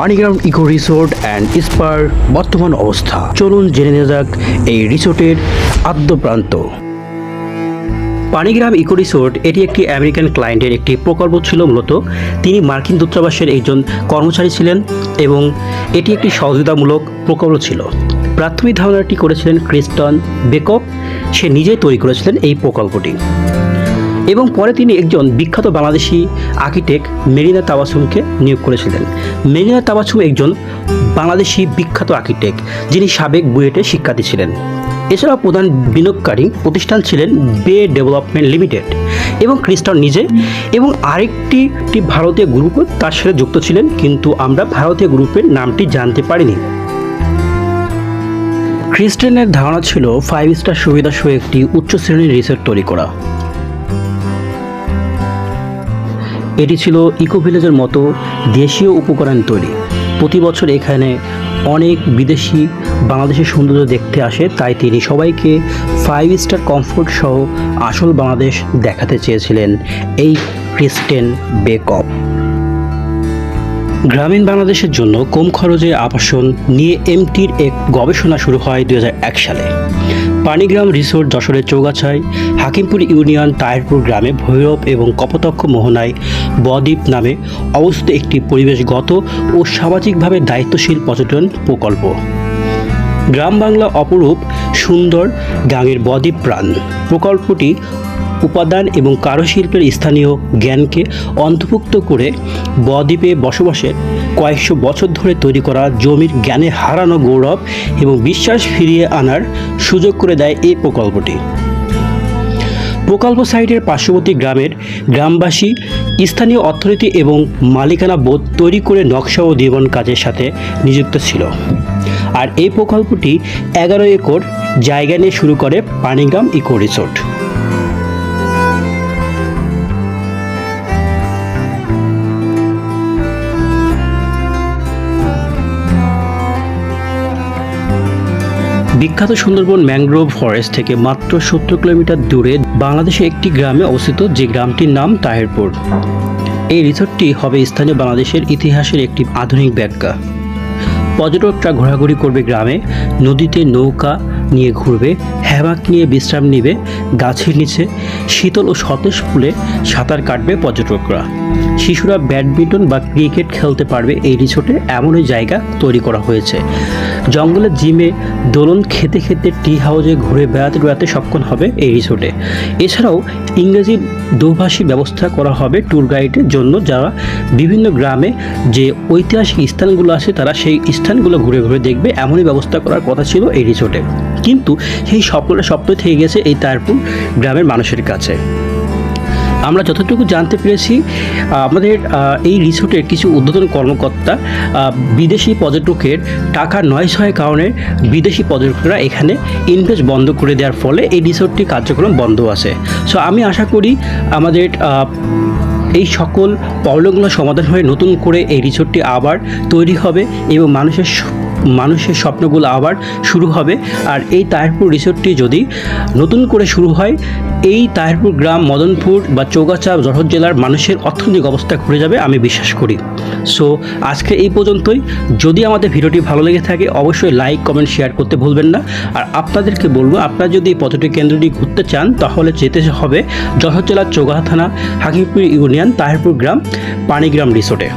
Panigram eco resort and spa বর্তমান অবস্থা। চলুন জেনে নেওয়া যাক এই রিসোর্টের আদ্যপ্রান্ত। পানিগ্রাম ইকো রিসোর্ট এটি একটি আমেরিকান ক্লায়েন্টের একটি প্রকল্প ছিল মূলত। তিনি মার্কিন দূতাবাসের একজন কর্মচারী ছিলেন এবং এটি একটি সহযোগিতামূলক প্রকল্প ছিল। প্রাথমিক ধারণাটি করেছিলেন ক্রিস্টন বেকপ সে নিজেই তৈরি করেছিলেন এই প্রকল্পটি। এবং পরে তিনি একজন বিখ্যাত বাংলাদেশি আর্কিটেক্ট মেরিনা তাবাসুমকে নিয়োগ করেছিলেন। মেরিনা তাবাসুম একজন বাংলাদেশি বিখ্যাত আর্কিটেক্ট, যিনি সাবেক বুয়েটে শিক্ষার্থী ছিলেন। এছাড়াও প্রধান বিনিয়োগকারী প্রতিষ্ঠান ছিলেন বে ডেভেলপমেন্ট লিমিটেড এবং খ্রিস্টান নিজে এবং আরেকটি ভারতীয় গ্রুপও তার সাথে যুক্ত ছিলেন, কিন্তু আমরা ভারতীয় গ্রুপের নামটি জানতে পারিনি। খ্রিস্টানের ধারণা ছিল, ফাইভ স্টার সুবিধা সহ একটি উচ্চ শ্রেণির রিসোর্ট তৈরি করা। এটি ছিল ইকো ভিলেজের মতো দেশীয় উপকরণ তৈরি। প্রতি বছর এখানে অনেক বিদেশি বাংলাদেশের সৌন্দর্য দেখতে আসে, তাই তিনি সবাইকে ফাইভ স্টার কমফোর্ট সহ আসল বাংলাদেশ দেখাতে চেয়েছিলেন এই ক্রিস্টেন বেকপ গ্রামীণ বাংলাদেশের জন্য কম খরচে আবাসন নিয়ে এমটির এক গবেষণা শুরু হয় দুই হাজার এক সালে। পানিগ্রাম রিসোর্ট যশোরের চৌগাছায়, হাকিমপুর ইউনিয়ন, তাহিরপুর গ্রামে ভৈরব এবং কপতক্ষ মোহনায় বদ্বীপ নামে অবস্থিত একটি পরিবেশগত ও সামাজিকভাবে দায়িত্বশীল পর্যটন প্রকল্প। গ্রাম বাংলা অপরূপ সুন্দর গাঙের বদ্বীপ প্রাণ। প্রকল্পটি উপাদান এবং কারুশিল্পের স্থানীয় জ্ঞানকে অন্তর্ভুক্ত করে বদ্বীপে বসবাসের কয়েকশো বছর ধরে তৈরি করা জমির জ্ঞানে হারানো গৌরব এবং বিশ্বাস ফিরিয়ে আনার সুযোগ করে দেয় এই প্রকল্পটি। প্রকল্প সাইটের পার্শ্ববর্তী গ্রামের গ্রামবাসী, স্থানীয় অর্থনীতি এবং মালিকানা বোধ তৈরি করে নকশা ও নির্মাণ কাজের সাথে নিযুক্ত ছিল। আর এই প্রকল্পটি এগারো একর জায়গা নিয়ে শুরু করে পানিগ্রাম ইকো রিসোর্ট। বিখ্যাত সুন্দরবন ম্যাংগ্রোভ ফরেস্ট থেকে মাত্র সত্তর কিলোমিটার দূরে বাংলাদেশে একটি গ্রামে অবস্থিত, যে গ্রামটির নাম তাহেরপুর। এই রিসোর্টটি হবে স্থানীয় বাংলাদেশের ইতিহাসের একটি আধুনিক ব্যাখ্যা। পর্যটকরা ঘোরাঘুরি করবে গ্রামে, নদীতে নৌকা নিয়ে ঘুরবে হ্যামাক নিয়ে বিশ্রাম নেবে, গাছের নিচে শীতল ও সতেজ ফুলে সাঁতার কাটবে পর্যটকরা। শিশুরা ব্যাডমিন্টন বা ক্রিকেট খেলতে পারবে এই রিসোর্টে, এমনই জায়গা তৈরি করা হয়েছে। জঙ্গলের জিমে দোলন খেতে খেতে টি হাউসে ঘুরে বেড়াতে বেড়াতে সক্ষম হবে এই রিসোর্টে। এছাড়াও ইংরেজি দোভাষী ব্যবস্থা করা হবে ট্যুর গাইডের জন্য, যারা বিভিন্ন গ্রামে যে ঐতিহাসিক স্থানগুলো আছে, তারা সেই স্থানগুলো ঘুরে ঘুরে দেখবে, এমনই ব্যবস্থা করার কথা ছিল এই রিসোর্টে। কিন্তু সেই স্বপ্নটা স্বপ্ন থেকে গেছে এই তারপুর গ্রামের মানুষের কাছে। আমরা যতটুকু জানতে পেরেছি আমাদের এই রিসোর্টের কিছু উদ্বোধন কর্মকর্তা বিদেশি পর্যটকের টাকা নয় ছয় কারণে বিদেশি পর্যটকরা এখানে ইনভেস্ট বন্ধ করে দেওয়ার ফলে এই রিসোর্টটি কার্যক্রম বন্ধ আছে। সো আমি আশা করি আমাদের এই সকল প্রবলেমগুলো সমাধান হয়ে নতুন করে এই রিসোর্টটি আবার তৈরি হবে এবং মানুষের মানুষের স্বপ্নগুলো আবার শুরু হবে। আর এই তাহিরপুর রিসোর্টটি যদি নতুন করে শুরু হয়, এই তাহিরপুর গ্রাম, মদনপুর বা চৌগাছা যশোর জেলার মানুষের অর্থনৈতিক অবস্থা ঘুরে যাবে আমি বিশ্বাস করি। সো আজকে এই পর্যন্তই। যদি আমাদের ভিডিওটি ভালো লেগে থাকে, অবশ্যই লাইক কমেন্ট শেয়ার করতে ভুলবেন না। আর আপনাদেরকে বলব, আপনারা যদি এই পর্যটন কেন্দ্রটি ঘুরতে চান, তাহলে যেতে হবে যশোর জেলার চৌগাছা থানা, হাকিমপুর ইউনিয়ন, তাহিরপুর গ্রাম, পানিগ্রাম রিসোর্টে।